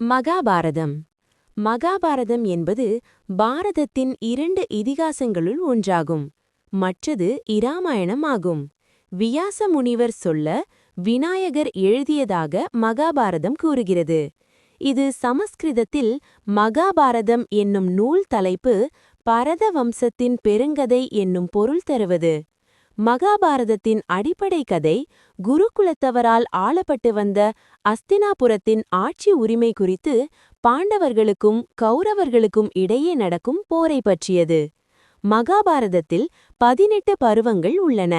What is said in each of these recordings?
மகாபாரதம். மகாபாரதம் என்பது பாரதத்தின் இரண்டு இதிகாசங்களுள் ஒன்றாகும். மற்றது இராமாயணம் ஆகும் வியாச முனிவர் சொல்ல விநாயகர் எழுதியதாக மகாபாரதம் கூறுகிறது. இது சமஸ்கிருதத்தில் மகாபாரதம் என்னும் நூல் தலைப்பு பரத வம்சத்தின் பெருங்கதை என்னும் பொருள் தருவது. மகாபாரதத்தின் அடிப்படை கதை குருகுலத்தவரால் ஆளப்பட்டு வந்த அஸ்தினாபுரத்தின் ஆட்சி உரிமை குறித்து பாண்டவர்களுக்கும் கௌரவர்களுக்கும் இடையே நடக்கும் போரை பற்றியது. மகாபாரதத்தில் பதினெட்டு பருவங்கள் உள்ளன.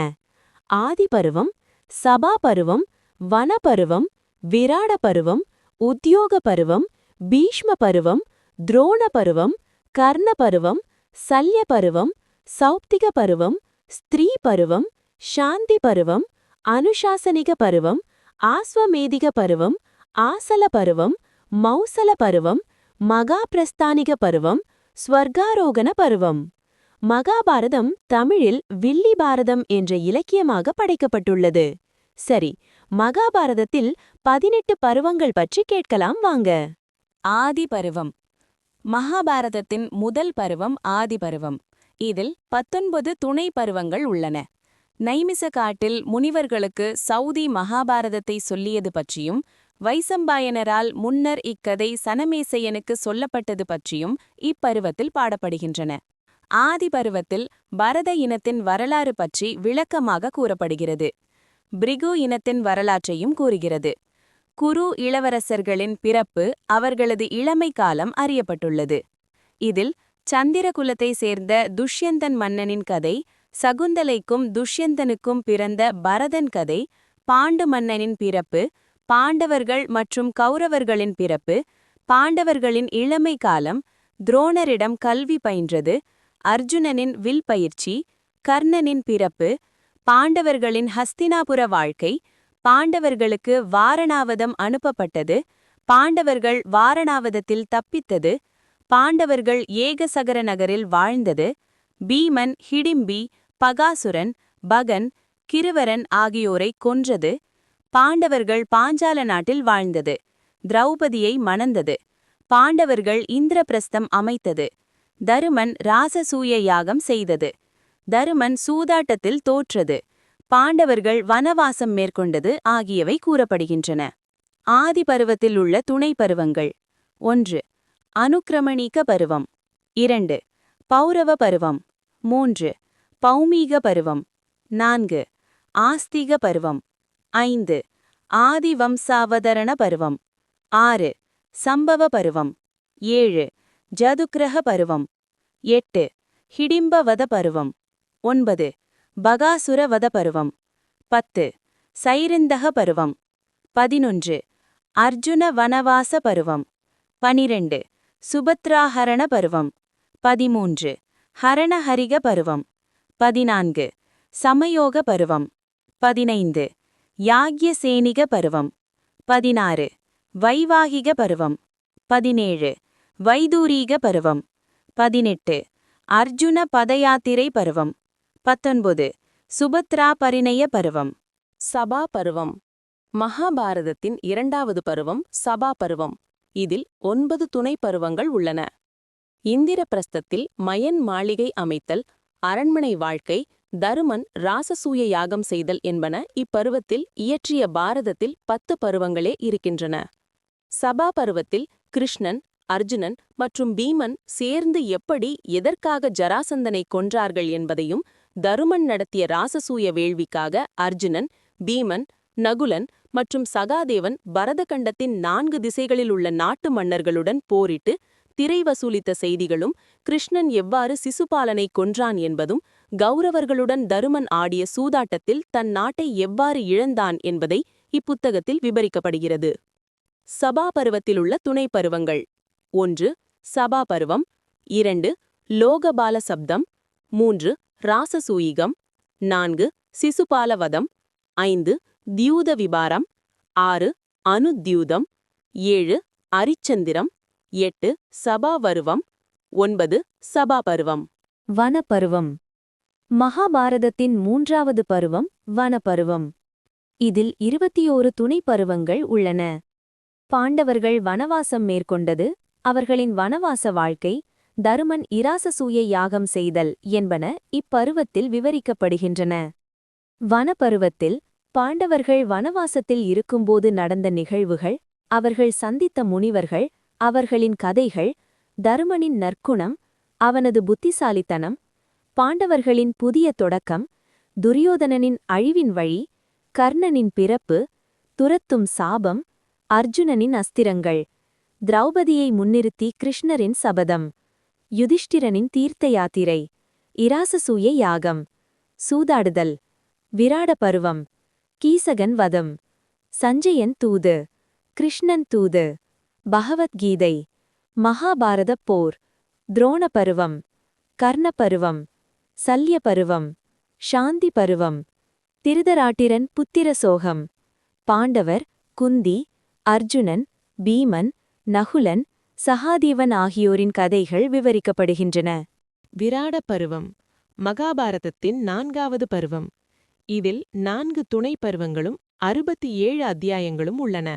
ஆதி பருவம் சபா பருவம் விராட பருவம் உத்தியோக பருவம் பீஷ்ம பருவம் துரோண பருவம் கர்ண பருவம் சல்ய பருவம் சௌப்திக பருவம் ஸ்திரீ பருவம் சாந்தி பருவம் அனுசாசனிக பருவம் ஆஸ்வமேதிக பருவம் ஆசல பருவம் மௌசல பருவம் மகாபிரஸ்தானிக பருவம் ஸ்வர்காரோகண பருவம். மகாபாரதம் தமிழில் வில்லி பாரதம் என்ற இலக்கியமாக படைக்கப்பட்டுள்ளது. சரி மகாபாரதத்தில் பதினெட்டு பருவங்கள் பற்றி கேட்கலாம் வாங்க. ஆதி பருவம். மகாபாரதத்தின் முதல் பருவம் ஆதி பருவம். இதில் பத்தொன்பது துணை பருவங்கள் உள்ளன. நைமிச காட்டில் முனிவர்களுக்கு சவுதி மகாபாரதத்தை சொல்லியது பற்றியும் வைசம்பாயனரால் முன்னர் இக்கதை சனமேசையனுக்கு சொல்லப்பட்டது பற்றியும் இப்பருவத்தில் பாடப்படுகின்றன. ஆதி பருவத்தில் பரத இனத்தின் வரலாறு பற்றி விளக்கமாக கூறப்படுகிறது. பிரிகு இனத்தின் வரலாற்றையும் கூறுகிறது. குரு இளவரசர்களின் பிறப்பு அவர்களது இளமை காலம் அறியப்பட்டுள்ளது. இதில் சந்திரகுலத்தை சேர்ந்த துஷ்யந்தன் மன்னனின் கதை சகுந்தலைக்கும் துஷ்யந்தனுக்கும் பிறந்த பரதன் கதை பாண்டு மன்னனின் பிறப்பு பாண்டவர்கள் மற்றும் கௌரவர்களின் பிறப்பு பாண்டவர்களின் இளமை காலம் துரோணரிடம் கல்வி பயின்றது அர்ஜுனனின் வில் பயிற்சி கர்ணனின் பிறப்பு பாண்டவர்களின் ஹஸ்தினாபுர வாழ்க்கை பாண்டவர்களுக்கு வாரணாவதம் அனுப்பப்பட்டது பாண்டவர்கள் வாரணாவதத்தில் தப்பித்தது பாண்டவர்கள் ஏகசகர நகரில் வாழ்ந்தது. பீமன் ஹிடிம்பி பகாசுரன் பகன் கிருவரன் ஆகியோரை கொன்றது. பாண்டவர்கள் பாஞ்சால நாட்டில் வாழ்ந்தது. திரௌபதியை மணந்தது. பாண்டவர்கள் இந்திரபிரஸ்தம் அமைத்தது. தருமன் ராசசூய யாகம் செய்தது. தருமன் சூதாட்டத்தில் தோற்றது. பாண்டவர்கள் வனவாசம் மேற்கொண்டது ஆகியவை கூறப்படுகின்றன. ஆதி பருவத்தில் உள்ள துணை பருவங்கள் ஒன்று அனுக்கிரமணீக பருவம் இரண்டு பௌரவ பருவம் மூன்று பௌமீக பருவம் நான்கு ஆஸ்திக பருவம் ஐந்து ஆதிவம்சாவதரண பருவம் ஆறு சம்பவ பருவம் ஏழு ஜதுக்கிரக பருவம் எட்டு ஹிடிம்பவத பருவம் ஒன்பது பகாசுரவத பருவம் பத்து சைரிந்தக பருவம் பதினொன்று அர்ஜுன வனவாச பருவம் பனிரெண்டு சுபத்ராஹரண பருவம். பதிமூன்று. ஹரணஹரிக பருவம். பதினான்கு. சமயோக பருவம். பதினைந்து. யாக்யசேனிக பருவம். பதினாறு. வைவாகிக பருவம். பதினேழு. வைதூரீக பருவம். பதினெட்டு. அர்ஜுன பதயாத்திரை பருவம். பத்தொன்பது. சுபத்ரா பரிணய பருவம். சபா பருவம். மகாபாரதத்தின் இரண்டாவது பருவம் சபா பருவம். இதில் ஒன்பது துணை பருவங்கள் உள்ளன. இந்திரபிரஸ்தத்தில் மயன் மாளிகை அமைத்தல் அரண்மனை வாழ்க்கை தருமன் ராசசூய யாகம் செய்தல் என்பன இப்பருவத்தில் இயற்றிய பாரதத்தில் பத்து பருவங்களே இருக்கின்றன. சபா பருவத்தில் கிருஷ்ணன் அர்ஜுனன் மற்றும் பீமன் சேர்ந்து எப்படி எதற்காக ஜராசந்தனை கொன்றார்கள் என்பதையும் தருமன் நடத்திய ராசசூய வேள்விக்காக அர்ஜுனன் பீமன் நகுலன் மற்றும் சகாதேவன் பரதகண்டத்தின் நான்கு திசைகளில் உள்ள நாட்டு மன்னர்களுடன் போரிட்டு திரை வசூலித்த செய்திகளும் கிருஷ்ணன் எவ்வாறு சிசுபாலனை கொன்றான் என்பதும் கௌரவர்களுடன் தருமன் ஆடிய சூதாட்டத்தில் தன் நாட்டை எவ்வாறு இழந்தான் என்பதை இப்புத்தகத்தில் விபரிக்கப்படுகிறது. சபா பருவத்திலுள்ள துணை பருவங்கள். ஒன்று சபா பருவம். இரண்டு லோகபால சப்தம். மூன்று ராசசூயிகம். நான்கு சிசுபாலவதம். ஐந்து தியூத விபாரம் ஆறு அனுத்யூதம் ஏழு அரிச்சந்திரம் எட்டு சபாவருவம் ஒன்பது சபாபருவம் வனப்பருவம் மகாபாரதத்தின் மூன்றாவது பருவம் வனப்பருவம் இதில் இருபத்தியோரு துணை பருவங்கள் உள்ளன பாண்டவர்கள் வனவாசம் மேற்கொண்டது அவர்களின் வனவாச வாழ்க்கை தருமன் இராசசூய யாகம் செய்தல் என்பன இப்பருவத்தில் விவரிக்கப்படுகின்றன வனப்பருவத்தில் பாண்டவர்கள் வனவாசத்தில் இருக்கும்போது நடந்த நிகழ்வுகள் அவர்கள் சந்தித்த முனிவர்கள் அவர்களின் கதைகள் தருமனின் நற்குணம் அவனது புத்திசாலித்தனம் பாண்டவர்களின் புதிய தொடக்கம் துரியோதனனின் அழிவின் வழி கர்ணனின் பிறப்பு துரத்தும் சாபம் அர்ஜுனனின் அஸ்திரங்கள் திரௌபதியை முன்னிறுத்தி கிருஷ்ணரின் சபதம் யுதிஷ்டிரனின் தீர்த்த யாத்திரை இராசசூய யாகம் சூதாடுதல் விராட பருவம் கீசகன் வதம். சஞ்சயன் தூது. கிருஷ்ணன் தூது. பகவத்கீதை. மகாபாரத போர். துரோண பருவம் கர்ண பருவம் சல்ய பருவம் சாந்தி பருவம் திருதராட்டிரன் புத்திர சோகம் பாண்டவர் குந்தி அர்ஜுனன் பீமன் நகுலன் சகாதேவன் ஆகியோரின் கதைகள் விவரிக்கப்படுகின்றன. விராட பருவம் மகாபாரதத்தின் நான்காவது பருவம். இதில் நான்கு துணை பருவங்களும் அறுபத்தி ஏழு அத்தியாயங்களும் உள்ளன.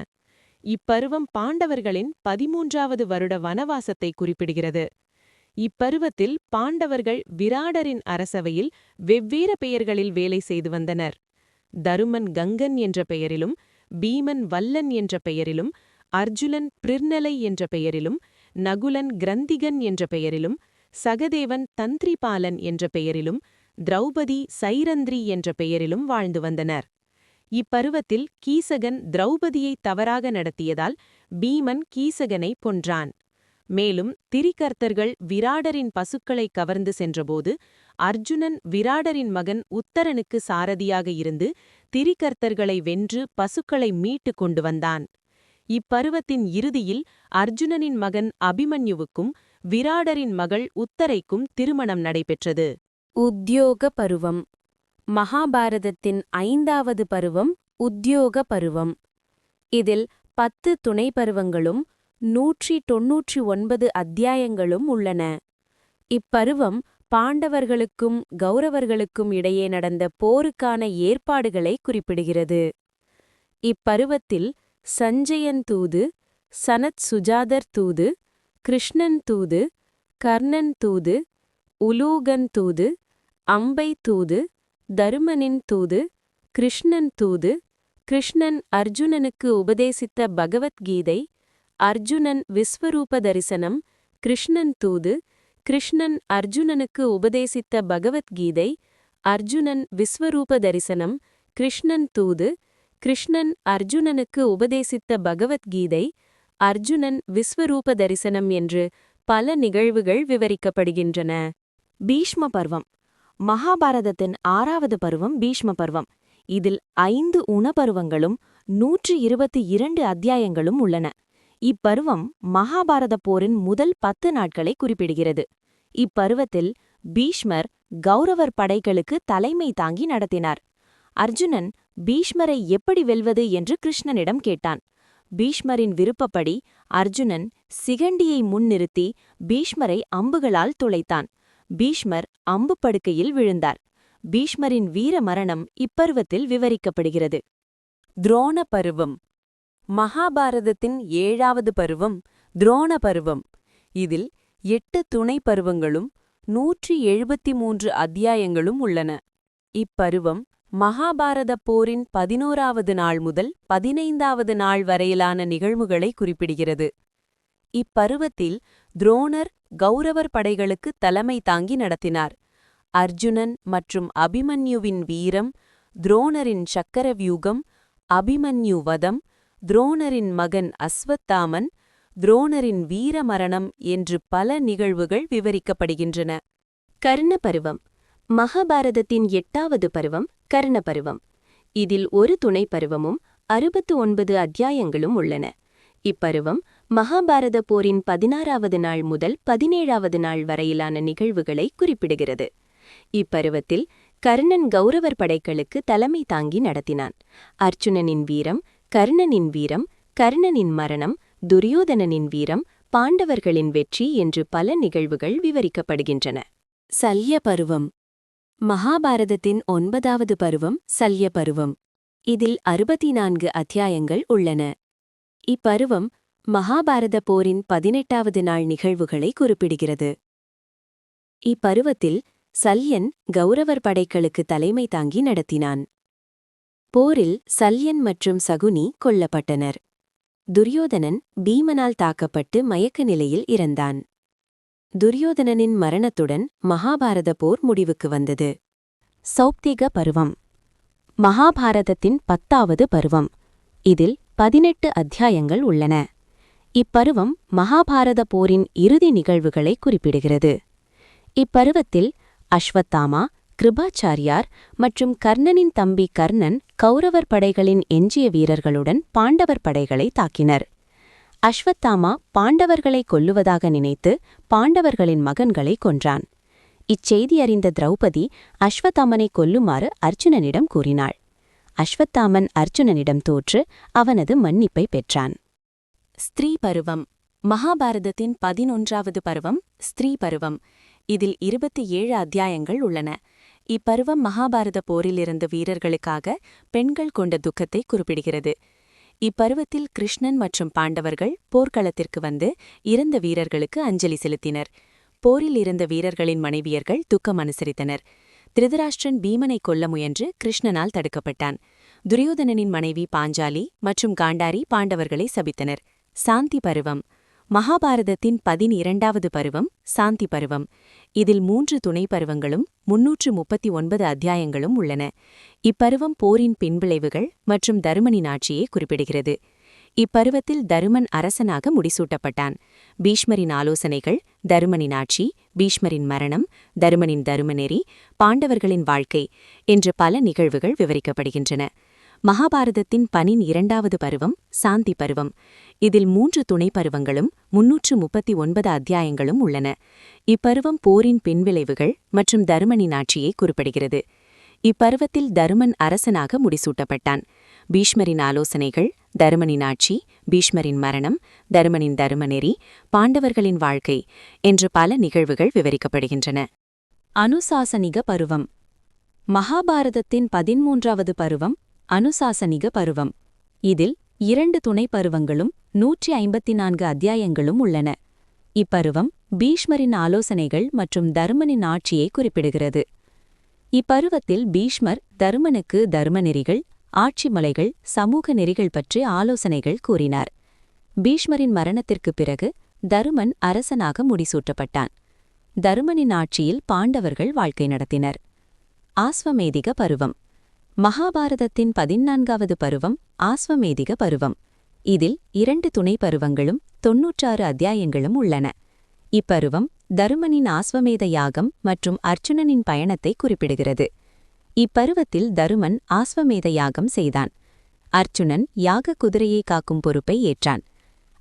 இப்பருவம் பாண்டவர்களின் பதிமூன்றாவது வருட வனவாசத்தை குறிப்பிடுகிறது. இப்பருவத்தில் பாண்டவர்கள் விராடரின் அரசவையில் வெவ்வேறு பெயர்களில் வேலை செய்து வந்தனர். தருமன் கங்கன் என்ற பெயரிலும் பீமன் வல்லன் என்ற பெயரிலும் அர்ஜுனன் பிர்நலை என்ற பெயரிலும் நகுலன் கிரந்திகன் என்ற பெயரிலும் சகதேவன் தந்திரிபாலன் என்ற பெயரிலும் திரௌபதி சைரந்திரி என்ற பெயரிலும் வாழ்ந்து வந்தனர். இப்பருவத்தில் கீசகன் திரௌபதியை தவறாக நடத்தியதால் பீமன் கீசகனை கொன்றான் மேலும் திரிகர்த்தர்கள் விராடரின் பசுக்களை கவர்ந்து சென்றபோது அர்ஜுனன் விராடரின் மகன் உத்தரனுக்கு சாரதியாக இருந்து திரிகர்த்தர்களை வென்று பசுக்களை மீட்டு கொண்டு வந்தான். இப்பருவத்தின் இறுதியில் அர்ஜுனனின் மகன் அபிமன்யுவுக்கும் விராடரின் மகள் உத்தரைக்கும் திருமணம் நடைபெற்றது. உத்தியோக பருவம் மகாபாரதத்தின் ஐந்தாவது பருவம் உத்தியோக பருவம் இதில் பத்து துணை பருவங்களும் நூற்றி தொன்னூற்றி ஒன்பது அத்தியாயங்களும் உள்ளன. இப்பருவம் பாண்டவர்களுக்கும் கௌரவர்களுக்கும் இடையே நடந்த போருக்கான ஏற்பாடுகளை குறிப்பிடுகிறது. இப்பருவத்தில் சஞ்சயன் தூது சனத் சுஜாதர் தூது கிருஷ்ணன் தூது கர்ணன் தூது உலூகன் தூது அம்பை தூது தருமனின் தூது கிருஷ்ணன் தூது கிருஷ்ணன் அர்ஜுனனுக்கு உபதேசித்த பகவத்கீதை அர்ஜுனன் விஸ்வரூப தரிசனம் கிருஷ்ணன் தூது கிருஷ்ணன் அர்ஜுனனுக்கு உபதேசித்த பகவத்கீதை அர்ஜுனன் விஸ்வரூப தரிசனம் கிருஷ்ணன் தூது கிருஷ்ணன் அர்ஜுனனுக்கு உபதேசித்த பகவத்கீதை அர்ஜுனன் விஸ்வரூப தரிசனம் என்று பல நிகழ்வுகள் விவரிக்கப்படுகின்றன. பீஷ்ம பர்வம். மகாபாரதத்தின் ஆறாவது பருவம் பீஷ்ம பருவம். இதில் ஐந்து உணபருவங்களும் நூற்றி இருபத்தி இரண்டு அத்தியாயங்களும் உள்ளன. இப்பருவம் மகாபாரத போரின் முதல் பத்து நாட்களை குறிப்பிடுகிறது. இப்பருவத்தில் பீஷ்மர் கௌரவர் படைகளுக்கு தலைமை தாங்கி நடத்தினார். அர்ஜுனன் பீஷ்மரை எப்படி வெல்வது என்று கிருஷ்ணனிடம் கேட்டான். பீஷ்மரின் விருப்பப்படி அர்ஜுனன் சிகண்டியை முன்னிறுத்தி பீஷ்மரை அம்புகளால் துளைத்தான். பீஷ்மர் அம்பு படுக்கையில் விழுந்தார். பீஷ்மரின் வீர மரணம் இப்பருவத்தில் விவரிக்கப்படுகிறது. துரோண பருவம் மகாபாரதத்தின் ஏழாவது பருவம் துரோண பருவம் இதில் எட்டு துணை பருவங்களும் நூற்றி எழுபத்தி மூன்று அத்தியாயங்களும் உள்ளன. இப்பருவம் மகாபாரத போரின் பதினோராவது நாள் முதல் பதினைந்தாவது நாள் வரையிலான நிகழ்வுகளை குறிப்பிடுகிறது. இப்பருவத்தில் துரோணர் கௌரவர் படைகளுக்கு தலைமை தாங்கி நடத்தினார். அர்ஜுனன் மற்றும் அபிமன்யுவின் வீரம் துரோணரின் சக்கரவியூகம் அபிமன்யு வதம் துரோணரின் மகன் அஸ்வத்தாமன் துரோணரின் வீரமரணம் என்று பல நிகழ்வுகள் விவரிக்கப்படுகின்றன. கர்ண பருவம் மகாபாரதத்தின் எட்டாவது பருவம் கர்ண பருவம் இதில் ஒரு துணை பருவமும் அறுபத்து ஒன்பது அத்தியாயங்களும் உள்ளன. இப்பருவம் மகாபாரத போரின் பதினாறாவது நாள் முதல் பதினேழாவது நாள் வரையிலான நிகழ்வுகளை குறிப்பிடுகிறது. இப்பருவத்தில் கர்ணன் கௌரவர் படைகளுக்கு தலைமை தாங்கி நடத்தினான். அர்ச்சுனனின் வீரம் கர்ணனின் வீரம் கர்ணனின் மரணம் துரியோதனனின் வீரம் பாண்டவர்களின் வெற்றி என்று பல நிகழ்வுகள் விவரிக்கப்படுகின்றன. சல்ய பருவம் மகாபாரதத்தின் ஒன்பதாவது பருவம் சல்ய பருவம் இதில் அறுபத்தி நான்கு அத்தியாயங்கள் உள்ளன. இப்பருவம் மகாபாரத போரின் பதினெட்டாவது நாள் நிகழ்வுகளை குறிப்பிடுகிறது. இப்பருவத்தில் சல்யன் கௌரவர் படைகளுக்கு தலைமை தாங்கி நடத்தினான். போரில் சல்யன் மற்றும் சகுனி கொல்லப்பட்டனர். துரியோதனன் பீமனால் தாக்கப்பட்டு மயக்க நிலையில் இறந்தான். துரியோதனனின் மரணத்துடன் மகாபாரத போர் முடிவுக்கு வந்தது. சௌப்திக பருவம். மகாபாரதத்தின் பத்தாவது பருவம். இதில் பதினெட்டு அத்தியாயங்கள் உள்ளன. இப்பருவம் மகாபாரத போரின் இறுதி நிகழ்வுகளை குறிப்பிடுகிறது. இப்பருவத்தில் அஸ்வத்தாமா கிருபாச்சாரியார் மற்றும் கர்ணனின் தம்பி கர்ணன் கௌரவர் படைகளின் எஞ்சிய வீரர்களுடன் பாண்டவர் படைகளை தாக்கினர். அஸ்வத்தாமா பாண்டவர்களை கொல்லுவதாக நினைத்து பாண்டவர்களின் மகன்களை கொன்றான். இச்செய்தி அறிந்த திரௌபதி அஸ்வத்தாமனை கொல்லுமாறு அர்ஜுனனிடம் கூறினாள். அஸ்வத்தாமன் அர்ஜுனனிடம் தோற்று அவனது மன்னிப்பை பெற்றான். ஸ்திரீ பருவம். மகாபாரதத்தின் பதினொன்றாவது பருவம் ஸ்திரீ பருவம். இதில் இருபத்தி ஏழு அத்தியாயங்கள் உள்ளன. இப்பருவம் மகாபாரத போரிலிருந்த வீரர்களுக்காக பெண்கள் கொண்ட துக்கத்தை குறிப்பிடுகிறது. இப்பருவத்தில் கிருஷ்ணன் மற்றும் பாண்டவர்கள் போர்க்களத்திற்கு வந்து இறந்த வீரர்களுக்கு அஞ்சலி செலுத்தினர். போரில் இருந்த வீரர்களின் மனைவியர்கள் துக்கம் அனுசரித்தனர். திருதராஷ்டிரன் பீமனை கொல்ல முயன்று கிருஷ்ணனால் தடுக்கப்பட்டான். துரியோதனனின் மனைவி பாஞ்சாலி மற்றும் காண்டாரி பாண்டவர்களை சபித்தனர். சாந்தி பருவம். மகாபாரதத்தின் பதினிரண்டாவது பருவம் சாந்தி பருவம். இதில் மூன்று துணை பருவங்களும் முன்னூற்று முப்பத்தி ஒன்பது அத்தியாயங்களும் உள்ளன. இப்பருவம் போரின் பின்விளைவுகள் மற்றும் தருமனின் ஆட்சியை குறிப்பிடுகிறது. இப்பருவத்தில் தருமன் அரசனாக முடிசூட்டப்பட்டான். பீஷ்மரின் ஆலோசனைகள் தருமனின் ஆட்சி பீஷ்மரின் மரணம் தருமனின் தருமநெறி பாண்டவர்களின் வாழ்க்கை என்று பல நிகழ்வுகள் விவரிக்கப்படுகின்றன. மகாபாரதத்தின் பனின் இரண்டாவது பருவம் சாந்தி பருவம். இதில் மூன்று துணை பருவங்களும் முன்னூற்று முப்பத்தி ஒன்பது அத்தியாயங்களும் உள்ளன. இப்பருவம் போரின் பின்விளைவுகள் மற்றும் தருமனின் ஆட்சியை குறிப்பிடுகிறது. இப்பருவத்தில் தருமன் அரசனாக முடிசூட்டப்பட்டான். பீஷ்மரின் ஆலோசனைகள் தருமனின் ஆட்சி பீஷ்மரின் மரணம் தருமனின் தருமநெறி பாண்டவர்களின் வாழ்க்கை என்று பல நிகழ்வுகள் விவரிக்கப்படுகின்றன. அனுசாசனிக பருவம். மகாபாரதத்தின் பதிமூன்றாவது பருவம் அனுசாசனிக பருவம். இதில் இரண்டு துணை பருவங்களும் நூற்றி ஐம்பத்தி நான்கு அத்தியாயங்களும் உள்ளன. இப்பருவம் பீஷ்மரின் ஆலோசனைகள் மற்றும் தருமனின் ஆட்சியை குறிப்பிடுகிறது. இப்பருவத்தில் பீஷ்மர் தருமனுக்கு தர்ம நெறிகள் ஆட்சி மலைகள் சமூக நெறிகள் பற்றி ஆலோசனைகள் கூறினார். பீஷ்மரின் மரணத்திற்குப் பிறகு தருமன் அரசனாக முடிசூட்டப்பட்டான். தருமனின் ஆட்சியில் பாண்டவர்கள் வாழ்க்கை நடத்தினர். ஆஸ்வமேதிக பருவம். மகாபாரதத்தின் பதினான்காவது பருவம் ஆஸ்வமேதிக பருவம். இதில் இரண்டு துணை பருவங்களும் தொன்னூற்றாறு அத்தியாயங்களும் உள்ளன. இப்பருவம் தருமனின் ஆஸ்வமேத யாகம் மற்றும் அர்ச்சுனனின் பயணத்தை குறிப்பிடுகிறது. இப்பருவத்தில் தருமன் ஆஸ்வமேத யாகம் செய்தான். அர்ச்சுனன் யாக குதிரையை காக்கும் பொறுப்பை ஏற்றான்.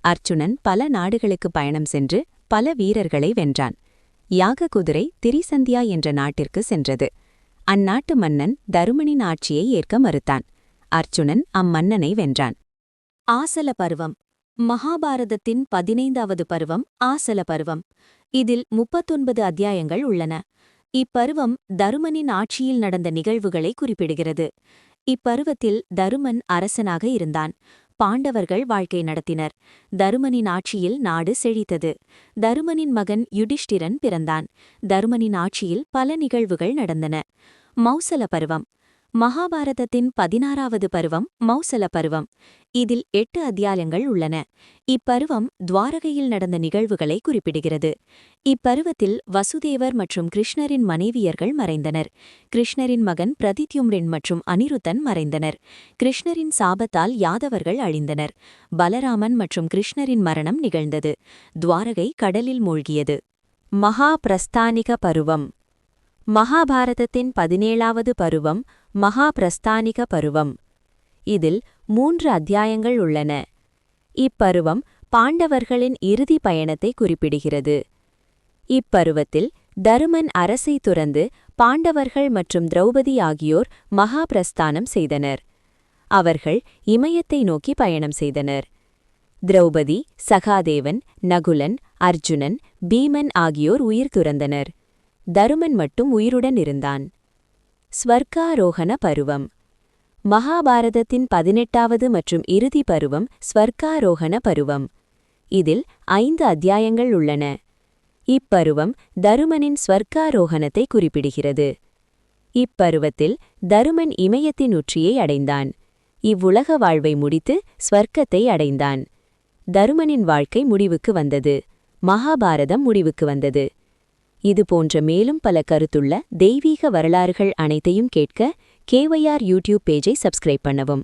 அர்ச்சுனன் பல நாடுகளுக்கு பயணம் சென்று பல வீரர்களை வென்றான். யாக குதிரை திரிசந்தியா என்ற நாட்டிற்கு சென்றது. அந்நாட்டு மன்னன் தருமனின் ஆட்சியை ஏற்க மறுத்தான். அர்ச்சுனன் அம்மன்னனை வென்றான். ஆசல பருவம். மகாபாரதத்தின் பதினைந்தாவது பருவம் ஆசல பருவம். இதில் முப்பத்தொன்பது அத்தியாயங்கள் உள்ளன. இப்பருவம் தருமனின் ஆட்சியில் நடந்த நிகழ்வுகளை குறிப்பிடுகிறது. இப்பருவத்தில் தருமன் அரசனாக இருந்தான். பாண்டவர்கள் வாழ்க்கை நடத்தினர். தருமனின் ஆட்சியில் நாடு செழித்தது. தருமனின் மகன் யுடிஷ்டிரன் பிறந்தான். தருமனின் ஆட்சியில் பல நிகழ்வுகள் நடந்தன. மௌசல பருவம். மகாபாரதத்தின் பதினாறாவது பருவம் மௌசல பருவம். இதில் எட்டு அத்தியாயங்கள் உள்ளன. இப்பருவம் துவாரகையில் நடந்த நிகழ்வுகளை குறிப்பிடுகிறது. இப்பருவத்தில் வசுதேவர் மற்றும் கிருஷ்ணரின் மனைவியர்கள் மறைந்தனர். கிருஷ்ணரின் மகன் பிரதித்யும்ரின் மற்றும் அனிருத்தன் மறைந்தனர். கிருஷ்ணரின் சாபத்தால் யாதவர்கள் அழிந்தனர். பலராமன் மற்றும் கிருஷ்ணரின் மரணம் நிகழ்ந்தது. துவாரகை கடலில் மூழ்கியது. மகா பிரஸ்தானிக பருவம். மகாபாரதத்தின் பதினேழாவது பருவம் மகாபிரஸ்தானிக பருவம். இதில் மூன்று அத்தியாயங்கள் உள்ளன. இப்பருவம் பாண்டவர்களின் இறுதி பயணத்தை குறிப்பிடுகிறது. இப்பருவத்தில் தருமன் அரசை துறந்து பாண்டவர்கள் மற்றும் திரௌபதி ஆகியோர் மகாபிரஸ்தானம் செய்தனர். அவர்கள் இமயத்தை நோக்கி பயணம் செய்தனர். திரௌபதி சகாதேவன் நகுலன் அர்ஜுனன் பீமன் ஆகியோர் உயிர் துறந்தனர். தருமன் மட்டும் உயிருடன் இருந்தான். ஸ்வர்காரோகண பருவம். மகாபாரதத்தின் பதினெட்டாவது மற்றும் இறுதி பருவம் ஸ்வர்காரோகண பருவம். இதில் ஐந்து அத்தியாயங்கள் உள்ளன. இப்பருவம் தருமனின் ஸ்வர்காரோகணத்தை குறிப்பிடுகிறது. இப்பருவத்தில் தருமன் இமயத்தின் உச்சியை அடைந்தான். இவ்வுலக வாழ்வை முடித்து ஸ்வர்க்கத்தை அடைந்தான். தருமனின் வாழ்க்கை முடிவுக்கு வந்தது. மகாபாரதம் முடிவுக்கு வந்தது. இது போன்ற மேலும் பல கருத்துள்ள தெய்வீக வரலாறுகள் அனைத்தையும் கேட்க கேவையார் யூடியூப் பேஜை சப்ஸ்கிரைப் பண்ணவும்.